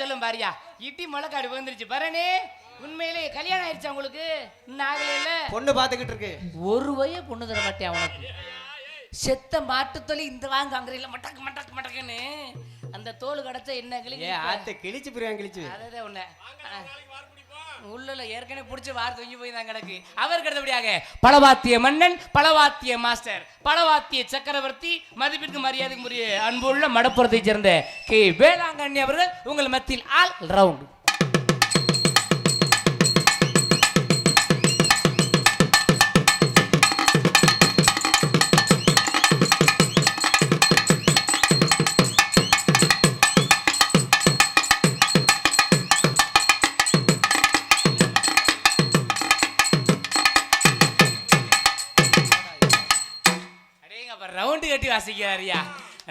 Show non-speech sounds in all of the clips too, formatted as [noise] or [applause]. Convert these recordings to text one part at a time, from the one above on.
சொல்லும் பாரியா? இட்டி முளைக்காடு விழுந்துருச்சு. பரணி உண்மையிலே கல்யாணம் ஆயிடுச்சா உங்களுக்கு? இன்னும் ஆகலையில பொண்ணு பாத்துக்கிட்டு இருக்கு. ஒரு வய பொண்ணு தர மாட்டேன் உனக்கு? செத்த மாட்டுத்தொலி இந்த வாங்க அங்கறையில மட்டக்கு மட்டக்கு மட்டக்குன்னு. அந்த தோல் கிடைச்சா என்ன ஏ ஆத்த கிழிச்சு பிரியாங்க கிழிச்சு. அதே உன்ன. உள்ள ஏற்கனவே பிடிச்ச வார் தொங்கி போய் தான் கிடக்கு அவர் அடுத்தபடியாக பலவாத்திய மன்னன் பலவாத்திய மாஸ்டர். பலவாத்திய சக்கரவர்த்தி மதிப்பிற்கு மரியாதைக்கு முறைய அன்புள்ள மடப்புறத்தைச் சேர்ந்த கே. வேளாங்கண்ணி அவர்கள் உங்கள் மத்தியில் ஆல் ரவுண்ட்.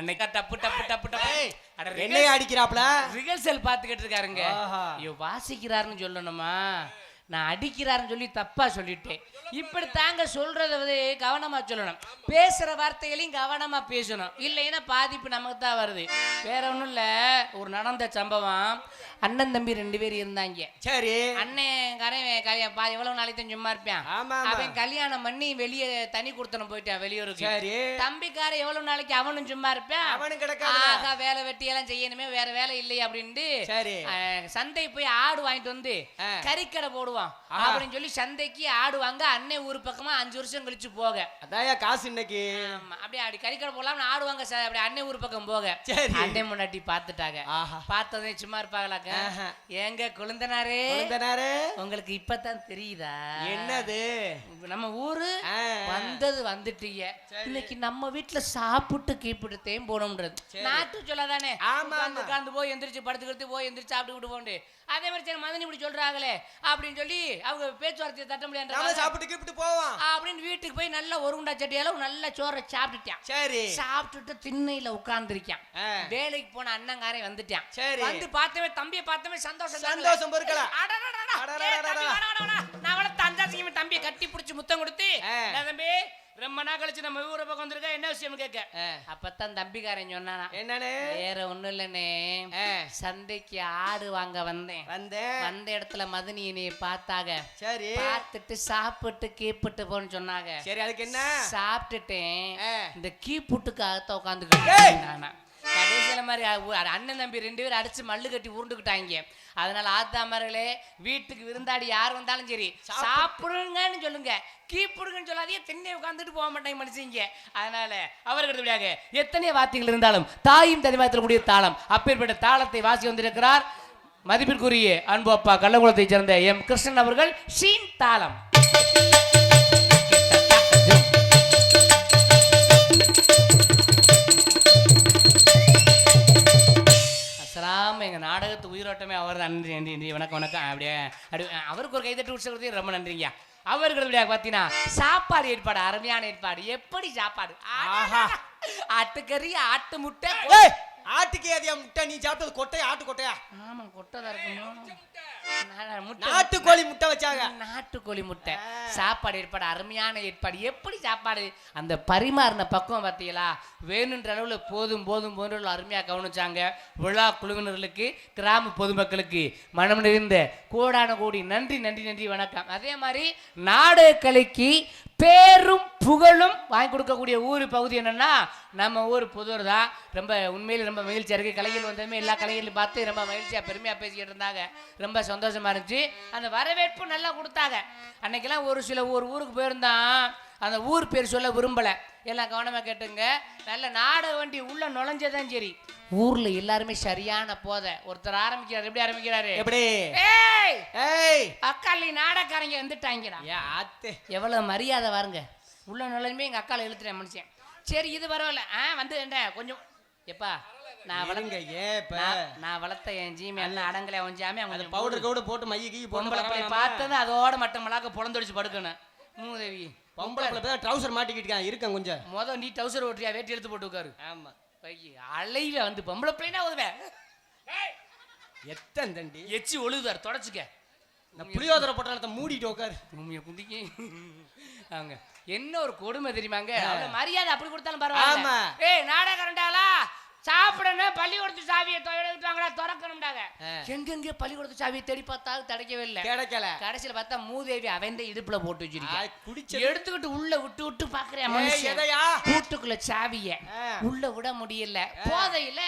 அன்னைக்கா டப்பு டப்பு டப்பு டப்பு என்னைய அடிக்கிறாப்ல ரிகர்சல் பார்த்துக்கிட்டு இருக்காருங்க. ஐயோ வாசிக்கிறாருன்னு சொல்லணுமா? நான் அடிக்கிறாருன்னு சொல்லி தப்பா சொல்லிட்டேன். இப்படி தாங்க சொல்றத வந்து கவனமா சொல்லணும். பேசுற வார்த்தைகளையும் கவனமா பேசணும். இல்லைன்னா பாதிப்பு நமக்கு தான் வருது. வேற ஒண்ணும் இல்ல. ஒரு நடந்த சம்பவம். அண்ணன் தம்பி ரெண்டு பேர் இருந்தாங்க. சரி. அண்ணன் கரையன் கரையன் பா எவ்வளவு நாளைக்கு தான் சும்மா இருப்பான். அவன் கல்யாணம் பண்ணி வெளியே தனி கொடுத்தனம் போயிட்டான் வெளியூருக்கு. சரி. தம்பிக்கார எவ்வளவு நாளைக்கு அவனும் சும்மா இருப்பான்? அவனும் கிடக்காதுல. ஆகா வேலை வெட்டி எல்லாம் செய்யணுமே வேற வேலை இல்லையே அப்படின்ட்டு சரி. சந்தை போய் ஆடு வாங்கிட்டு வந்து. கறிக்கடை போடுவான் ஆஹா. அப்படின்னு சொல்லி சந்தைக்கு ஆடு வாங்க அண்ணன் ஊர் பக்கமா அஞ்சு வருஷம் கழிச்சு போக. அதாயா காசு இன்னைக்கு. அப்படியே அப்படி கறிக்கடை போடலாம் ஆடு வாங்க ச- அப்படியே அண்ணன் ஊர் பக்கம் போக. சரி. அண்ணன் முன்னாடி பாத்துட்டாங்க ஆஹா. பார்த்ததே சும்மா இருப்பாங்களாக்க. ஏங்க குழந்தனாரே. குழந்தனாரு. உங்களுக்கு இப்பதான் தெரியுதா? என்னது? நம்ம ஊரு. வந்தது வந்துட்டீங்க. இன்னைக்கு நம்ம வீட்டுல சாப்பிட்டு கீப்பிட்டு தேம் போனோம்ன்றது நாட்டு சொல்லாதானே? ஆமா. உட்கார்ந்து போய் எந்திரிச்சு படுத்துக்கிறது போய் எந்திரிச்சு சாப்பிட்டு போண்டு அதே மாதிரி சரி மதனி இப்படி சொல்றாங்களே அப்படின்னு சொல்லி அவங்க பேச்சுவார்த்தையை தட்ட முடியாது சாப்பிட்டு கிப்பிட்டு போவோம் அப்படின்னு வீட்டுக்கு போய் நல்ல ஒரு உண்டா சட்டி அளவு நல்ல சோறை சாப்பிட்டுட்டான் சரி சாப்பிட்டுட்டு திண்ணையில உட்கார்ந்துருக்கான். வேலைக்கு போன அண்ணங்காரன் வந்துட்டான் சரி. வந்து பார்த்தவே தம்பியை பார்த்தவே சந்தோஷம். சந்தோஷம். நான் வளர்த்த அஞ்சாசிங்க தம்பியை கட்டி பிடிச்சி முத்தம் கொடுத்து ஆ. "என்ன தம்பி ரொம்ப நாள் கழிச்சு நம்ம ஊரை பக்கம் வந்திருக்க என்ன விஷயம் கேட்க. அப்பதான் தம்பிக்காரன் சொன்னானா என்னன்னு? வேற ஒண்ணும் இல்லனே. சந்தைக்கு ஆடு வாங்க வந்தேன். வந்தேன். வந்த இடத்துல மதனி என்னைய பார்த்தாங்க. சரி. பார்த்துட்டு சாப்பிட்டு கீப்பிட்டு போன்னு சொன்னாங்க. சரி அதுக்கு என்ன? சாப்பிட்டுட்டேன். இந்த கீப்புட்டுக்காகத்தான் ஏய்! உட்காந்துக்கிட்டு நானா கடைசியில் மாதிரி அண்ணன் தம்பி ரெண்டு பேரும் அடிச்சு மல்லு கட்டி உருண்டுக்கிட்டாங்க. அதனால ஆத்தாமர்களே வீட்டுக்கு விருந்தாடி யார் வந்தாலும் சரி சாப்பிடுங்கன்னு சொல்லுங்க. கீப்பிடுங்கன்னு சொல்லாதே தென்னை உட்காந்துட்டு போக மாட்டாங்க மனுஷங்க. அதனால அவர்கள் அடுத்தபடியாக எத்தனை வார்த்தைகள் இருந்தாலும் தாயும் தனிவாயத்தில் கூடிய தாளம். அப்பேற்பட்ட தாளத்தை வாசி வந்திருக்கிறார். மதிப்பிற்குரிய அன்பு அப்பா கள்ளக்குளத்தைச் சேர்ந்த எம். கிருஷ்ணன் அவர்கள் ஷீன் தாளம். உயிரோட்டமே அவர் தான் நன்றி நன்றி நன்றி. வணக்கம் வணக்கம். அப்படியே அப்படி அவருக்கு ஒரு கைதட்டு உற்சவத்துக்கு ரொம்ப நன்றிங்க அவர்கள் அப்படியே பார்த்தீங்கன்னா சாப்பாடு ஏற்பாடு அருமையான ஏற்பாடு. எப்படி சாப்பாடு? ஆஹா. ஆட்டுக்கறி ஆட்டு முட்டை. ஏய் ஆட்டுக்கு ஏதியா முட்டை. நீ சாப்பிட்டது கொட்டையா? ஆட்டு கொட்டையா? ஆமா கொட்டை தான் இருக்குமா நாட்டுக்கோழி முட்டை வச்சாங்க. நாட்டுக்கோழி முட்டை. சாப்பாடு ஏற்பாடு அருமையான ஏற்பாடு. எப்படி சாப்பாடு? அந்த பரிமாறின பக்குவம் பார்த்தீங்களா வேணுன்ற அளவுல போதும் போதும் போன்ற அருமையாக கவனிச்சாங்க. விழா குழுவினர்களுக்கு கிராம பொதுமக்களுக்கு மனம் நிறைந்த கோடான கோடி நன்றி நன்றி நன்றி வணக்கம். அதே மாதிரி நாடக கலைக்கு பேரும் புகழும் வாங்கி கொடுக்கக்கூடிய ஊர் பகுதி என்னன்னா நம்ம ஊர் புதூர் தான். ரொம்ப உண்மையில் ரொம்ப மகிழ்ச்சியா இருக்கு. கலைகள் வந்ததுமே எல்லா கலைகளையும் பார்த்து ரொம்ப மகிழ்ச்சியா பெருமையா பேசிக்கிட்டு இருந்தாங்க. ரொம்ப சந்தோஷமா இருந்துச்சு. அந்த வரவேற்பு நல்லா கொடுத்தாங்க. அன்னைக்கெல்லாம் ஒரு சில ஒரு ஊருக்கு போயிருந்தான். அந்த ஊர் பேர் சொல்ல விரும்பல. எல்லாம் கவனமா கேட்டுங்க. நல்ல நாடக வண்டி உள்ள நுழைஞ்சதான் சரி. ஊர்ல எல்லாருமே சரியான போதை. ஒருத்தர் ஆரம்பிக்கிறாரு. எப்படி ஆரம்பிக்கிறாரு? எப்படி? ஏய்! ஏய்! அக்காளி நாடகாரங்க வந்துட்டாங்கடா. எவ்வளவு மரியாதை பாருங்க. உள்ள நுழையுமே எங்க அக்கால இழுத்துறேன் மனுஷன். சரி இது பரவாயில்ல. ஆ வந்து என்ன கொஞ்சம். எப்பா? நான் இப்ப? நான்- நான் வளர்த்த என் ஜீமி எல்லாம் அடங்கல அவன் ஜாமி அந்த அவங்க பவுடர் கவுடர் போட்டு மைய கீ போட்டு பொம்பளை பிள்ளை பார்த்தது அதோட மட்டும் மலாக்க படுக்கணும். மூதேவி பொம்பளை பிள்ளை தான் ட்ரவுசர் மாட்டிக்கிட்டு இருக்கான். கொஞ்சம். முத நீ டவுசர் ஓட்டுறியா? வேட்டி எடுத்து போட்டு உட்காரு. ஆமா. பையி, அலையில வந்து பொம்பளை பிள்ளைனா உதவேன் எத்தன் தண்டி எச்சி ஒழுகுதார் தொடச்சுக்க. இந்த புளியோதரை பொட்டலத்தை மூடிட்டு உட்காரு. உண்மையை குந்திக்கி. அவங்க என்ன ஒரு கொடுமை தெரியுமாங்க? மரியாதை அப்படி கொடுத்தாலும் பரவாயில்ல. ஏய் நாடகம் கரண்டாளா சாப்பிடணும் பள்ளிக்கூடத்து சாவியை எடுத்துவாங்களா திறக்கணும்டாங்க. எங்கெங்க பள்ளிக்கூடத்து சாவியை தேடி பார்த்தாலும் கிடைக்கவே இல்லை கிடைக்கல. கடைசியில பார்த்தா மூதேவி அவன் இடுப்புல போட்டு ஆ, வச்சிருக்கேன் குடிச்சது. எடுத்துக்கிட்டு உள்ள விட்டு விட்டு பாக்குறேன் கூட்டுக்குள்ள சாவிய. உள்ள விட முடியல. போதையில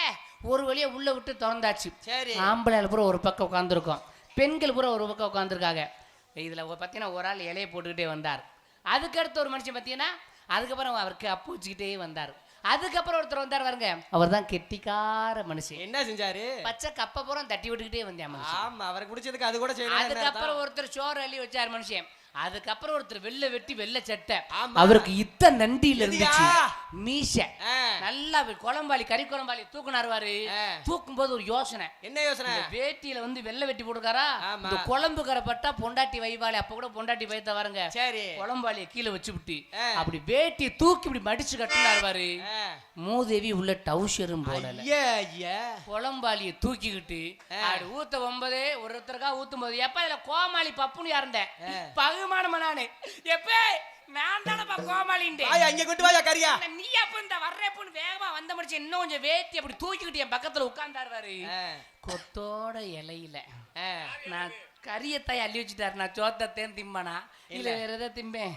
ஒரு வழியா உள்ள விட்டு திறந்தாச்சு. சரி. ஆம்பளை பூரா ஒரு பக்கம் உட்காந்துருக்கோம் பெண்கள் பூரா ஒரு பக்கம் உட்காந்துருக்காங்க இதுல பார்த்தீங்கன்னா ஒரு ஆள் இலையை போட்டுக்கிட்டே வந்தார். அதுக்கடுத்து ஒரு மனுஷன் பார்த்தீங்கன்னா அதுக்கப்புறம் அவருக்கு அப்பு வச்சுக்கிட்டே வந்தார். அதுக்கப்புறம் ஒருத்தர் வந்தார் பாருங்க. அவர் தான் கெட்டிக்கார மனுஷன். என்ன செஞ்சாரு? பச்சை கப்ப பூரா தட்டி விட்டுக்கிட்டே வந்தேன் மனுஷன். ஆமா அவருக்கு பிடிச்சதுக்கு அது கூட அதுக்கப்புறம் ஒருத்தர் சோறு அள்ளி வச்சார் மனுஷன். அதுக்கப்புறம் ஒருத்தர் வெள்ளை வெட்டி வெள்ளை சட்டை. அவருக்கு இத்த நண்டியில? இருந்துச்சு மீச. நல்லா குழம்பாளி கறி குழம்பாளி தூக்குனாருவாரு. தூக்கும் போது ஒரு யோசனை என்ன யோசனை வேட்டியில வந்து வெள்ளை வெட்டி போட்டுருக்காரா. இந்த குழம்பு கரைப்பட்டா பொண்டாட்டி வைவாளி அப்ப கூட பொண்டாட்டி வைத்த வாருங்க சரி குழம்பாளிய கீழே வச்சு விட்டு. அப்படி வேட்டியை தூக்கி இப்படி மடிச்சு கட்டினாருவாரு. மூதேவி உள்ள டவுஷரும் போடல குழம்பாளிய தூக்கிக்கிட்டு அப்படி ஊத்த ஒன்பது ஒருத்தருக்கா ஊத்தும் போது எப்ப இதுல கோமாளி பப்புன்னு யாருந்தேன் பகுமானமா நானு. எப்ப நான் தானப்பா கோமாளின்ட்டு வாயா இங்க கொண்டு வாயா கரியா. நீ அப்ப இந்த வர்றேப்புன்னு வேகமா வந்த முடிச்சு இன்னும் கொஞ்சம் வேத்தி அப்படி தூக்கிக்கிட்டு என் பக்கத்துல உட்கார்ந்தாருவாரு. கொத்தோட இலையில. நான் கரியத்தாய் அள்ளி வச்சுட்டாரு. நான் சோத்தத்தேன் திம்பானா. இல்ல வேற எதாவது திம்பேன்.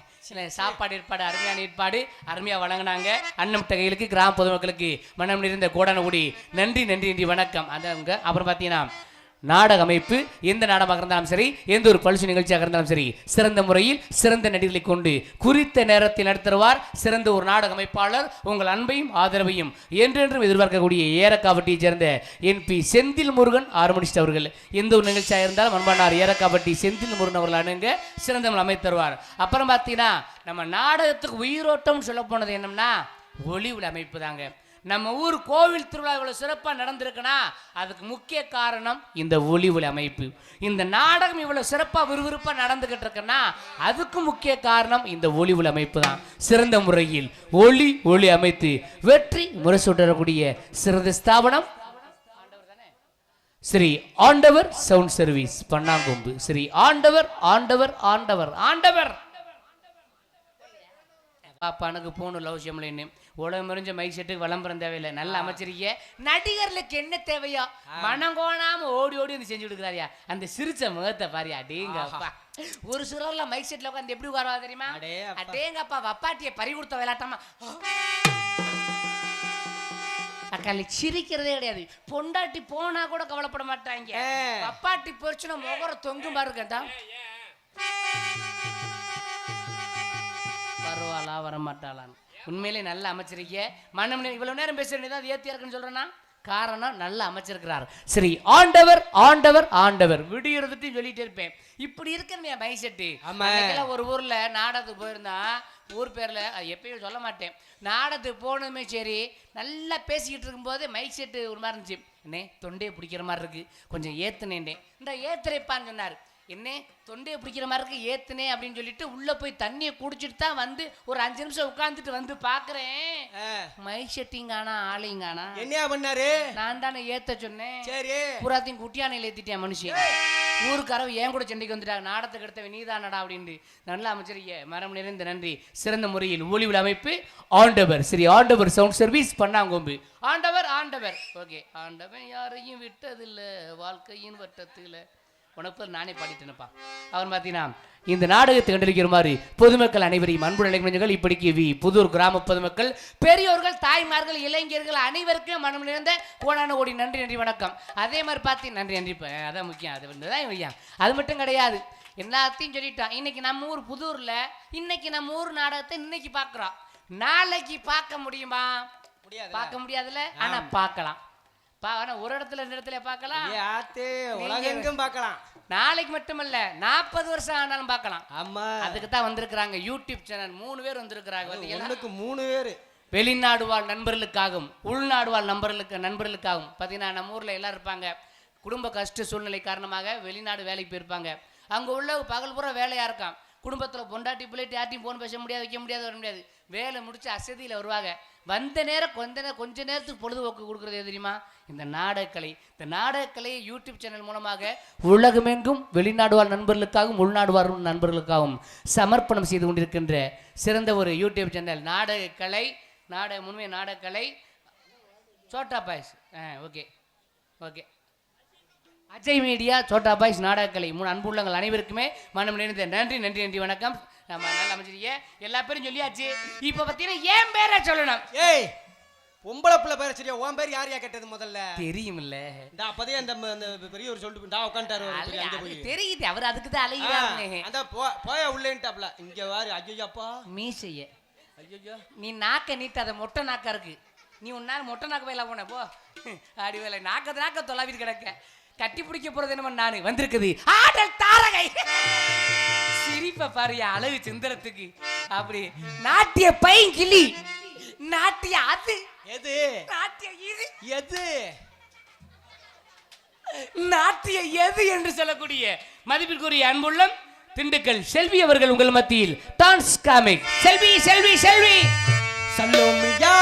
சாப்பாடு ஏற்பாடு அருமையான ஏற்பாடு அருமையா வழங்கினாங்க. அன்னம் கைகளுக்கு கிராம பொதுமக்களுக்கு மனம் நிறைந்த கோடானகுடி நன்றி நன்றி நன்றி வணக்கம். அதவங்க அப்புறம் பார்த்தீங்கன்னா நாடக அமைப்பு எந்த நாடகமாக இருந்தாலும் சரி எந்த ஒரு பழுசு நிகழ்ச்சியாக இருந்தாலும் சரி சிறந்த முறையில் சிறந்த நடிகர்களை கொண்டு குறித்த நேரத்தில் நடத்துவார். சிறந்த ஒரு நாடக அமைப்பாளர் உங்கள் அன்பையும் ஆதரவையும் என்றென்றும் எதிர்பார்க்கக்கூடிய ஏரக்காவட்டியைச் சேர்ந்த N P Senthil Murugan harmonist அவர்கள். எந்த ஒரு நிகழ்ச்சியாக இருந்தாலும் அன்பானார் ஏரக்காவட்டி செந்தில் முருகன் அவர்கள் அணுங்க சிறந்த அமைத்து தருவார். அப்புறம் பார்த்தீங்கன்னா நம்ம நாடகத்துக்கு உயிரோட்டம் சொல்ல போனது என்னம்னா ஒளிவுல அமைப்பு தாங்க. நம்ம ஊர் கோவில் திருவிழா இவ்வளோ சிறப்பாக நடந்திருக்குன்னா அதுக்கு முக்கிய காரணம் இந்த ஒளி ஒளி அமைப்பு. இந்த நாடகம் இவ்வளோ சிறப்பாக விறுவிறுப்பாக நடந்துக்கிட்டு இருக்குன்னா அதுக்கு முக்கிய காரணம் இந்த ஒளி ஒளி அமைப்பு தான். சிறந்த முறையில் ஒளி ஒளி அமைத்து வெற்றி முரசூட்டக்கூடிய சிறந்த ஸ்தாபனம். ஸ்ரீ ஆண்டவர் சவுண்ட் சர்வீஸ் பண்ணாங்கொம்பு. ஸ்ரீ ஆண்டவர் ஆண்டவர் ஆண்டவர் ஆண்டவர். பாப்பானுக்கு போகணும் லவ் ஷம்லின்னு உலகம் மறிஞ்ச மைக் செட்டுக்கு விளம்பரம் தேவையில்லை. நல்ல அமைச்சிருக்கீங்க நடிகர்களுக்கு என்ன தேவையோ மனம் கோணாம ஓடி ஓடி வந்து செஞ்சு கொடுக்குறாரியா? அந்த சிரிச்ச முகத்தை பாரியா? அடேங்க அப்பா ஒரு சிலர்ல மைக் செட்ல உட்காந்து எப்படி உட்காருவா தெரியுமா. அடேங்கப்பா வப்பாட்டியை பறி கொடுத்த விளையாட்டமா அக்கால சிரிக்கிறதே கிடையாது. பொண்டாட்டி போனா கூட கவலைப்பட மாட்டாங்க. ஏ. வப்பாட்டி போச்சுன்னா முகர தொங்கும் பாருங்கடா வருவாளா வரமாட்டாளான்னு உண்மையிலே நல்ல அமைச்சிருக்க மனம் இவ்வளவு நேரம் பேச வேண்டியது அது ஏத்தியா இருக்குன்னு சொல்றேன்னா காரணம் நல்ல அமைச்சிருக்கிறார். சரி ஆண்டவர் ஆண்டவர் ஆண்டவர். விடியறதுட்டு சொல்லிட்டே இருப்பேன். இப்படி இருக்கிற மைக் செட்டு ஒரு ஊர்ல நாடகத்துக்கு போயிருந்தா ஊர் பேர்ல அது எப்பயும் சொல்ல மாட்டேன். நாடகத்துக்கு போனதுமே சரி நல்லா பேசிக்கிட்டு இருக்கும்போது மைக் செட்டு ஒரு மாதிரி இருந்துச்சு. அண்ணே தொண்டையை பிடிக்கிற மாதிரி இருக்கு. கொஞ்சம் ஏத்துனேன்டே. இந்த ஏத்துரைப்பான்னு சொன்னார். என்ன தொண்டையை பிடிக்கிற மாதிரி இருக்கு ஏத்துனே அப்படின்னு சொல்லிட்டு உள்ள போய் தண்ணியை குடிச்சிட்டு தான் வந்து ஒரு அஞ்சு நிமிஷம் உட்காந்துட்டு வந்து பாக்குறேன் ஆ. மைக் செட்டிங் காணா ஆளையும் காணா என்னையா பண்ணாரு? நான் தானே ஏத்த சொன்னேன். சரி. பூராத்தையும் குட்டியானையில் ஏத்திட்டேன் மனுஷன்? ஊருக்காரவ ஏன் கூட சண்டைக்கு வந்துட்டாங்க? நாடத்துக்கு எடுத்தவன் நீதானடா அப்படின்ட்டு. நல்ல அமைச்சரிய மரம் நிறைந்த நன்றி. சிறந்த முறையில் ஒளிவில் அமைப்பு. ஆண்டவர் சரி ஆண்டவர் சவுண்ட் சர்வீஸ் பண்ணாங்கொம்பு. ஆண்டவர் ஆண்டவர். ஓகே. ஆண்டவன் யாரையும் விட்டதில்ல வாழ்க்கையின் வட்டத்தில். உனக்கு நானே பாடிட்டேனப்பா. அவர் பார்த்தீங்கன்னா இந்த நாடகத்தை கண்டிருக்கிறமாறு பொதுமக்கள் அனைவரையும் அன்பு நிலைமைகள் இப்படிக்கு வி புதூர் கிராம பொதுமக்கள் பெரியோர்கள் தாய்மார்கள் இளைஞர்கள் அனைவருக்கும் மனம் நிறைந்த கோடான கோடி நன்றி நன்றி வணக்கம். அதே மாதிரி பார்த்து நன்றி நன்றி அதான் முக்கியம். அது வந்து தான் முக்கியம் அது மட்டும் கிடையாது. எல்லாத்தையும் சொல்லிட்டோம் இன்னைக்கு நம்ம ஊர் புதூர்ல இன்னைக்கு நம்ம ஊர் நாடகத்தை இன்னைக்கு பார்க்குறோம் நாளைக்கு பார்க்க முடியுமா? முடியாது பார்க்க முடியாதுல்ல. ஆனா பார்க்கலாம். பா ஒரு இடத்துல ரெண்டு இடத்துல பார்க்கலாம் ஆத்து உலகெங்கும் பார்க்கலாம். நாளைக்கு மட்டுமல்ல நாற்பது வருஷம் ஆனாலும் பார்க்கலாம். ஆமா. அதுக்கு தான் வந்திருக்கிறாங்க யூடியூப் சேனல். மூணு பேர் வந்திருக்கிறாங்க? ஒண்ணுக்கு மூணு பேரு. வெளிநாடு வாழ் நண்பர்களுக்காகவும் உள்நாடு வாழ் நண்பர்களுக்கு நண்பர்களுக்காகவும். பார்த்தீங்கன்னா நம்ம ஊரில் எல்லாம் இருப்பாங்க. குடும்ப கஷ்ட சூழ்நிலை காரணமாக வெளிநாடு வேலைக்கு போயிருப்பாங்க. அங்கே உள்ள பகல் பூரா வேலையாக இருக்கான். குடும்பத்தில் பொண்டாட்டி பிள்ளைட்டு யார்ட்டையும் ஃபோன் பேச முடியாது வைக்க முடியாது வர முடியாது. வேலை முடித்து அசதியில் வருவாங்க. வந்த நேரம் கொஞ்ச நேரம் கொஞ்ச நேரத்துக்கு பொழுதுபோக்கு கொடுக்குறது எது தெரியுமா? இந்த நாடகக்கலை. இந்த நாடகக்கலையை யூடியூப் சேனல் மூலமாக உலகமெங்கும் வெளிநாடு வாழ் நண்பர்களுக்காகவும் உள்நாடு வாழ் நண்பர்களுக்காகவும் சமர்ப்பணம் செய்து கொண்டிருக்கின்ற சிறந்த ஒரு யூடியூப் சேனல் நாடகக்கலை நாடக உண்மை நாடகக்கலை. சோட்டா பாய்ஸ் ஆ okay. Okay. Ajay media Chhota boys நாடகக்கலை மூணு அன்புள்ளங்கள் அனைவருக்குமே மனம் நிறைந்த நன்றி நன்றி நன்றி வணக்கம். நம்ம நல்லா அமைச்சிருக்கீங்க எல்லா பேரும் சொல்லியாச்சு இப்போ பார்த்தீங்கன்னா ஏன் பேரை சொல்லணும்? ஏய் பொம்பளை பிள்ளை பேர சரியா உன் பேர் யார் யா கேட்டது முதல்ல? தெரியுமில்ல. இந்த அப்பதே அந்த பெரியவர் சொல்லிட்டு டா உட்காந்துட்டாரு தெரியுது அவர் அதுக்கு தான் ஆ, அலைகிறாருன்னு அந்த போய உள்ளேன்ட்டாப்ல. இங்க வாரு ஐயோ அப்பா மீசைய. ஐயோ நீ நாக்க நீட்டு அதை மொட்டை நாக்கா இருக்கு. நீ நாள் மொட்டை நாக்க போயில போன போ. அடி வேலை நாக்க நாக்க தொலாவிட்டு கிடக்க. கட்டி பிடிக்க போறது என்ன நானு. வந்திருக்குது. ஆடல் தாரகை. சிரிப்ப பாரு என் அழகு சிந்தரத்துக்கு. அப்படி. நாட்டிய பையன் கிளி நாட்டிய அது. எது? நாட்டிய இது எது? நாட்டிய எது என்று சொல்லக்கூடிய மதிப்பிற்குரிய அன்புள்ளம் திண்டுக்கல் செல்வி அவர்கள் உங்கள் மத்தியில். Dance comic Selvi Selvi Selvi. சல்லோமியா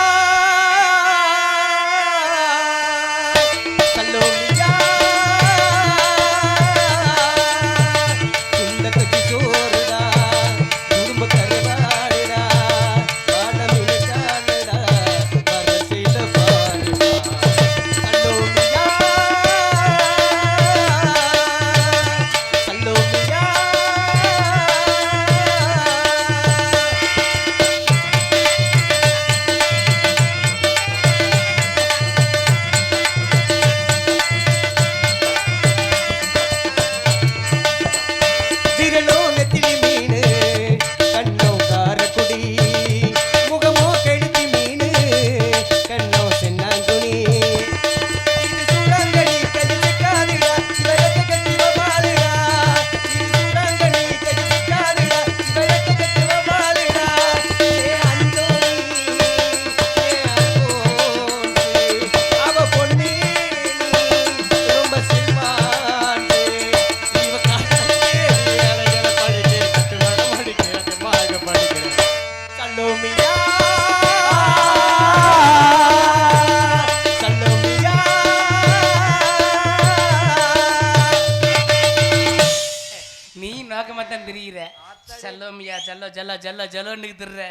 செல்லோமியா செல்லோ செல்லோ செல்லோ செல்லோன்னு திர்ற.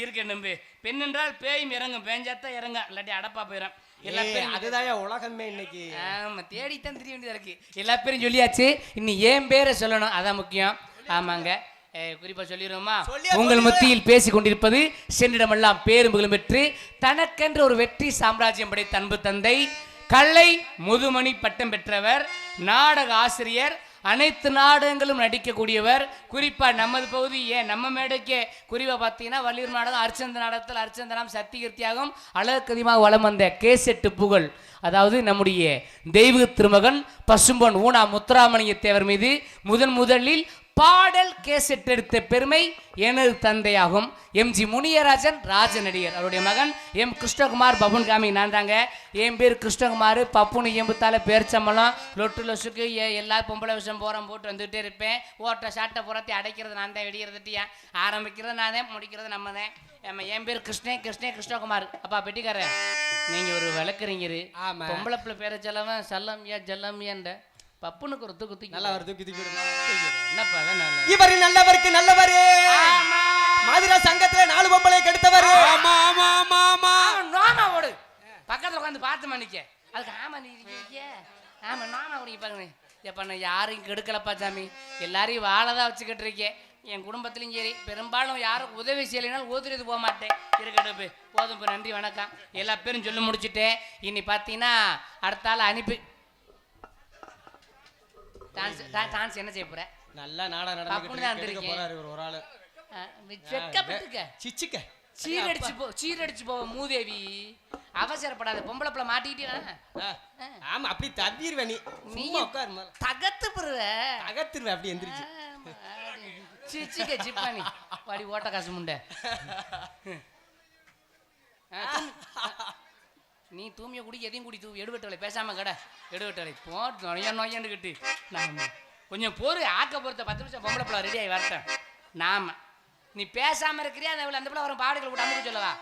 இருக்க நம்பு பெண் என்றால் பேயும் இறங்கும் பேஞ்சாத்தான் இறங்க. இல்லாட்டி அடப்பா போயிடும் எல்லா பேரும் அதுதான் உலகமே இன்னைக்கு. ஆமா தேடித்தான் தெரிய வேண்டியதா இருக்கு. எல்லா பேரும் சொல்லியாச்சு. இனி ஏன் பேரை சொல்லணும். அதான் முக்கியம். ஆமாங்க. குறிப்பா சொல்லிடுவோமா? உங்கள்? மத்தியில் பேசிக் கொண்டிருப்பது சென்னிடமெல்லாம் பேரும் புகழும் பெற்று தனக்கென்று ஒரு வெற்றி சாம்ராஜ்யம் படைத்த அன்பு தந்தை கலை முதுமணி பட்டம் பெற்றவர் நாடக ஆசிரியர் அனைத்து நாடகங்களும் நடிக்கக்கூடியவர். குறிப்பாக நமது பகுதி ஏன்? நம்ம மேடைக்கே குறிப்பாக பார்த்தீங்கன்னா வள்ளியூர் நாடகம் அர்ச்சந்த நாடகத்தில் அர்ச்சந்தனம் சத்திகீர்த்தியாகும் அழகதிகமாக வளம் வந்த கேசெட்டு புகழ் அதாவது நம்முடைய தெய்வ திருமகன் பசும்பொன் ஊனா முத்துராமலிங்க தேவர் மீது முதன் முதலில் பாடல் கேசெட் எடுத்த பெருமை எனது தந்தையாகும். எம்ஜி முனியராஜன் ராஜ நடிகர் அவருடைய மகன் எம். கிருஷ்ணகுமார் பபுன் காமி. நான் தாங்க. என் பேர் கிருஷ்ணகுமார். பப்புனு எம்புத்தால பேர்ச்சம்பளம் லொட்டு லொசுக்கு எல்லா பொம்பளை விஷயம் போகிறோம் போட்டு வந்துகிட்டே இருப்பேன். ஓட்ட சாட்டை புறத்தி அடைக்கிறது நான் தான் வெடிக்கிறதுட்டியா ஆரம்பிக்கிறது நான் தான் முடிக்கிறது நம்ம தான் என் பேர் கிருஷ்ணே கிருஷ்ணே கிருஷ்ணகுமார். அப்பா பெட்டிக்காரன் நீங்கள் ஒரு விளக்குறீங்கரு ஆமா. பொம்பளை பிள்ளை பேரை சொல்லவன் சல்லம்யா ஜல்லம்யான்ற. பப்புனுக்கு ஒரு தூக்கு தூக்கி நல்லா வருது கிதி என்னப்பா அதான் நல்ல இவர் நல்லவருக்கு நல்லவரே. ஆமா. மதுரை சங்கத்துல நாலு பொம்பளை கெடுத்தவர். ஆமா ஆமா ஆமா ஆமா. நோமா ஓடு. பக்கத்துல உட்காந்து பார்த்து மன்னிக்க அதுக்கு ஆமா நீ இருக்கீங்க ஆமா நோமா ஓடி பாருங்க. எப்ப நான் யாரையும் கெடுக்கலப்பா சாமி. எல்லாரையும் வாழதான் வச்சுக்கிட்டு இருக்கேன் என் குடும்பத்துலையும் சரி பெரும்பாலும் யாரும் உதவி செய்யலைனாலும் ஊதுறது போக மாட்டேன். இருக்கட்டும் போதும் இப்போ நன்றி வணக்கம். எல்லா பேரும் சொல்லி முடிச்சுட்டேன். இனி பார்த்தீங்கன்னா அடுத்த ஆள் அனுப்பி டான்ஸ் டான்ஸ் என்ன செய்ய போற? நல்லா நாடா வந்திருக்கேன். போறாரு இவர் ஒரு ஆளு. வெக்கப்பட்டுக்க சிச்சிக்க. சீரடிச்சு போ சீரடிச்சு போவ மூதேவி. அவசரப்படாத பொம்பளை பிள்ளை மாட்டிக்கிட்டீங்கன்னா ஆ, ஆமா அப்படி தவிர்வே நீ. நீ நீ உட்காரு. தகத்து பிறவ அகத்திருவே அப்படி எந்திரிச்சு. சிச்சிக்க சிப்பானி பாடி ஓட்ட காசு முண்டை. [laughs] நீ தூமியை குடி எதையும் குடி தூ எடுவட்டலை பேசாம கடை. எடுவட்டலை போட்டு நொய்ய நொய்யன்னு கிட்டு. நாம கொஞ்சம் பொறு ஆக்க பொறுத்த பத்து நிமிஷம் பொம்பளை பிள்ளை ரெடி ஆகி நாம. நீ பேசாம இருக்கிறியா? அந்த அந்த பிள்ளை வரும் பாடுகள் கூட அமுக்கு சொல்லவா?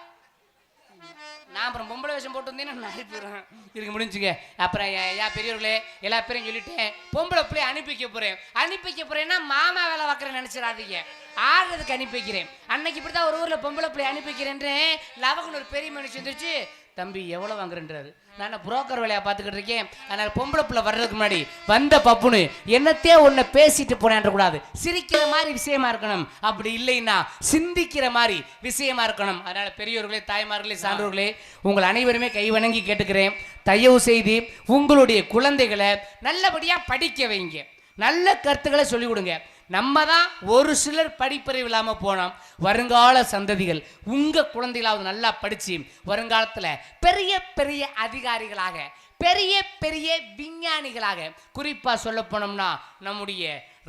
நான் அப்புறம் பொம்பளை வேஷம் போட்டு வந்தேன்னு நான் அனுப்பிடுறேன் இருக்க முடிஞ்சுங்க. அப்புறம் ஏ- ஏன் பெரியவர்களே எல்லா பேரையும் சொல்லிட்டேன். பொம்பளை பிள்ளைய அனுப்பி வைக்க போறேன். அனுப்பி வைக்க போறேன்னா மாமா வேலை பார்க்குறேன்னு நினைச்சிடாதீங்க. ஆடுறதுக்கு அனுப்பி வைக்கிறேன் அன்னைக்கு இப்படி தான் ஒரு ஊர்ல பொம்பளை பிள்ளைய அனுப்பி வைக்கிறேன்றேன் லவகுன்னு ஒரு பெரிய மனுஷன் வந்துருச்சு. தம்பி எவ்வளோ வாங்குறேன்றாரு? நான் புரோக்கர் வேலையை பார்த்துக்கிட்டு இருக்கேன்? அதனால் பொம்பளை பிள்ளை வர்றதுக்கு முன்னாடி வந்த பப்புனு என்னத்தே ஒன்றை பேசிட்டு போனேன்ற கூடாது. சிரிக்கிற மாதிரி விஷயமா இருக்கணும். அப்படி இல்லைன்னா சிந்திக்கிற மாதிரி விஷயமா இருக்கணும். அதனால் பெரியோர்களே தாய்மார்களே சான்றோர்களே உங்கள் அனைவருமே கை வணங்கி கேட்டுக்கிறேன். தயவு செய்து உங்களுடைய குழந்தைகளை நல்லபடியாக படிக்க வைங்க. நல்ல கருத்துக்களை சொல்லிக் கொடுங்க. நம்ம தான் ஒரு சிலர் படிப்பறிவு இல்லாமல் போனோம். வருங்கால சந்ததிகள் உங்கள் குழந்தைகளாவது நல்லா படித்து வருங்காலத்தில் பெரிய பெரிய அதிகாரிகளாக பெரிய பெரிய விஞ்ஞானிகளாக குறிப்பாக சொல்ல போனோம்னா நம்முடைய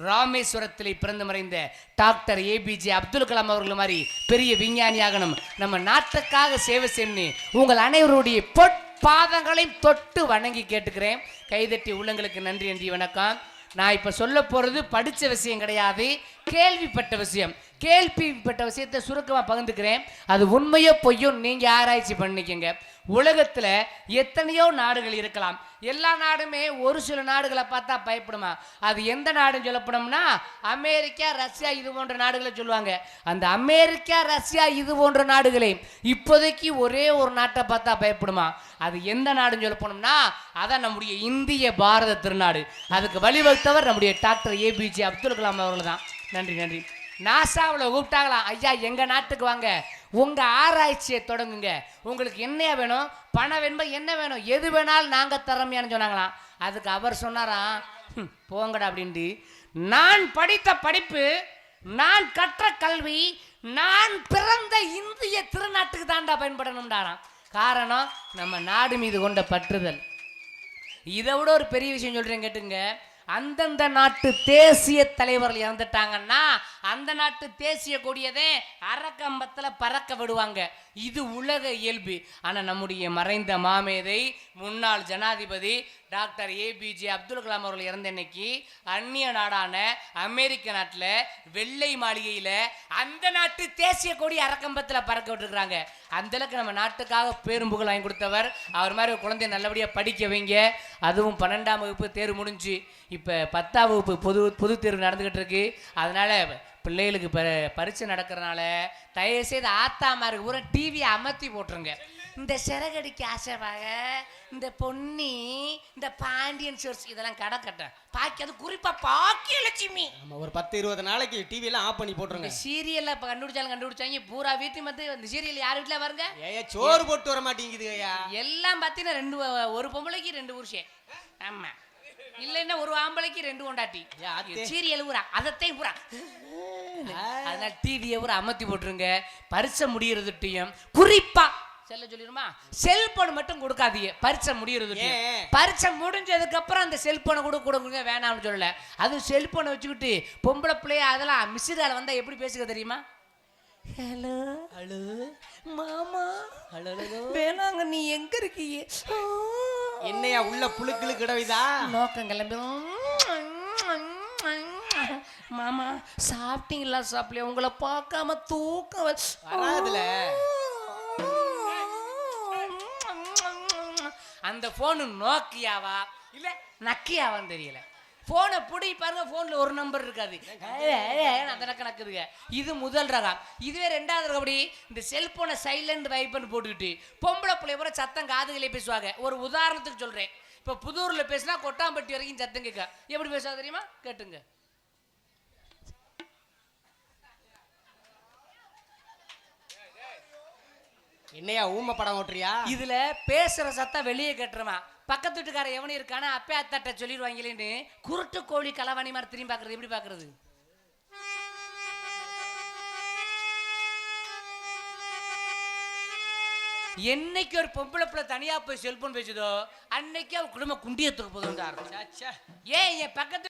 ராமேஸ்வரத்தில் பிறந்து மறைந்த டாக்டர் ஏபிஜே அப்துல் கலாம் அவர்கள் மாதிரி பெரிய விஞ்ஞானியாகணும். நம்ம நாட்டுக்காக சேவை செய்யணும் உங்கள் அனைவருடைய பொற்பாதங்களையும் தொட்டு வணங்கி கேட்டுக்கிறேன். கைதட்டி உள்ளங்களுக்கு நன்றி நன்றி வணக்கம். நான் இப்போ சொல்ல போகிறது படித்த விஷயம் கிடையாது கேள்விப்பட்ட விஷயம். கேள்விப்பட்ட விஷயத்தை சுருக்கமாக பகிர்ந்துக்கிறேன். அது உண்மையோ பொய்யோ நீங்கள் ஆராய்ச்சி பண்ணிக்கங்க. உலகத்தில் எத்தனையோ நாடுகள் இருக்கலாம். எல்லா நாடுமே ஒரு சில நாடுகளை பார்த்தா பயப்படுமா? அது எந்த நாடுன்னு சொல்லப்படும்னா அமெரிக்கா ரஷ்யா இது போன்ற நாடுகளை சொல்லுவாங்க. அந்த அமெரிக்கா ரஷ்யா இது போன்ற நாடுகளே இப்போதைக்கு ஒரே ஒரு நாட்டை பார்த்தா பயப்படுமா? அது எந்த நாடுன்னு சொல்ல போனோம்னா அதான் நம்முடைய இந்திய பாரத திருநாடு. அதுக்கு வழிவகுத்தவர் நம்முடைய டாக்டர் ஏபிஜே அப்துல் கலாம் அவர்கள் தான் நன்றி நன்றி. நாசாவில் கூப்பிட்டாங்களாம் ஐயா எங்கள் நாட்டுக்கு வாங்க? உங்கள் ஆராய்ச்சியை தொடங்குங்க. உங்களுக்கு என்ன வேணும்? பணம் வேணும்? என்ன வேணும்? எது வேணாலும் நாங்கள் தரமையான்னு சொன்னாங்களாம் அதுக்கு அவர் சொன்னாராம் போங்கடா அப்படின்ட்டு. நான் படித்த படிப்பு நான் கற்ற கல்வி நான் பிறந்த இந்திய திருநாட்டுக்கு தாண்டா பயன்படணும்டாராம். காரணம் நம்ம நாடு மீது கொண்ட பற்றுதல். இதை விட ஒரு பெரிய விஷயம் சொல்கிறேன் கேட்டுங்க. அந்தந்த நாட்டு தேசிய தலைவர்கள் இறந்துட்டாங்கன்னா அந்த நாட்டு தேசிய கொடியதே அரக்கம்பத்தில் பறக்க விடுவாங்க. இது உலக இயல்பு. ஆனால் நம்முடைய மறைந்த மாமேதை முன்னாள் ஜனாதிபதி டாக்டர் ஏபிஜே அப்துல் கலாம் அவர்கள் இறந்த இன்னைக்கு அந்நிய நாடான அமெரிக்க நாட்டில் வெள்ளை மாளிகையில் அந்த நாட்டு தேசிய கொடி அரக்கம்பத்தில் பறக்க விட்டுருக்குறாங்க. அந்த அளவுக்கு நம்ம நாட்டுக்காக பேரும் புகழ் வாங்கி கொடுத்தவர். அவர் மாதிரி ஒரு குழந்தைய நல்லபடியாக படிக்க வைங்க. அதுவும் பன்னெண்டாம் வகுப்பு தேர்வு முடிஞ்சு இப்போ பத்தாம் வகுப்பு பொது பொது தேர்வு நடந்துக்கிட்டு இருக்கு. அதனால பிள்ளைகளுக்கு ப பரீட்சை நடக்கிறனால தயவுசெய்து ஆத்தாமாருக்கு பூரா டிவியை அமர்த்தி போட்டுருங்க. இந்த சிறகடிக்கு ஆசைவாக இந்த பொன்னி இந்த பாண்டியன் ஷோர்ஸ் இதெல்லாம் கடை கட்டேன் பாக்கி அது குறிப்பா பாக்கிய லட்சுமி. நம்ம ஒரு பத்து இருபது நாளைக்கு டிவி எல்லாம் ஆஃப் பண்ணி போட்டுருங்க. சீரியல்ல இப்ப கண்டுபிடிச்சாலும் கண்டுபிடிச்சாங்க பூரா வீட்டு மத்து இந்த சீரியல் யார் வீட்டுல வருங்க? ஏயா சோறு போட்டு வர மாட்டேங்குது எல்லாம் பார்த்தீங்கன்னா ரெண்டு ஒரு பொம்பளைக்கு ரெண்டு புருஷன் ஆமா. இல்லைன்னா ஒரு ஆம்பளைக்கு ரெண்டு கொண்டாட்டி. சீரியல் ஊரா அதத்தையும் பூரா அதனால டிவியை பூரா அமர்த்தி போட்டுருங்க. பரிசை முடியறதுட்டையும். குறிப்பா செல்ல சொல்லிடுமா? செல்போன் மட்டும் கொடுக்காதீங்க. பரிசை முடியறதுட்டையும். ஏன்? பரிசை முடிஞ்சதுக்கு அப்புறம் அந்த செல்போனை கூட கொடுங்க. வேணாம்னு சொல்லல. அதுவும் செல்போனை வச்சுக்கிட்டு பொம்பளை பிள்ளைய அதெல்லாம் மிஸ்ஸுகால வந்தா எப்படி பேசுக தெரியுமா? ஹலோ ஹலோ மாமா? ஹலோ வேணாங்க நீ எங்க இருக்கீங்க என்னையா உள்ள புழுக்குழு கிடவிதா? நோக்கம் கிளம்பி மாமா சாப்பிட்டீங்களா சாப்பிடல உங்களை பார்க்காம தூக்கம் வராதுல. அந்த போனு நோக்கியாவா? இல்ல நக்கியாவான்னு தெரியல. போனை புடி பாருங்க போன்ல ஒரு நம்பர் இருக்காது. அந்த நக்க நக்குதுங்க இது முதல் ரகம். இதுவே ரெண்டாவது ரகம் அப்படி இந்த செல்போனை சைலண்ட் வைப்புன்னு போட்டுக்கிட்டு பொம்பளை பிள்ளை பூரா சத்தம் காதுகளே பேசுவாங்க. ஒரு உதாரணத்துக்கு சொல்றேன். இப்ப புதூர்ல பேசினா கொட்டாம்பட்டி வரைக்கும் சத்தம் கேட்க. எப்படி பேசுவா தெரியுமா? கேட்டுங்க. என்னையா ஊமை படம் ஓட்டுறியா? இதுல பேசுற சத்தம் வெளியே கட்டுறவன் பக்கத்து வீட்டுக்கார எவனி இருக்கானா அப்பே அத்தாட்ட சொல்லிடுவாங்களேன்னு குருட்டு கோழி களவாணி மாதிரி திரும்பி பார்க்கறது எப்படி பார்க்கறது என்னைக்கு ஒரு பொம்பளை பிள்ளை தனியா போய் செல்போன் பேசுதோ அன்னைக்கு அவ குடும்பம் குண்டியத்துக்கு போதும். ஏன் என் பக்கத்து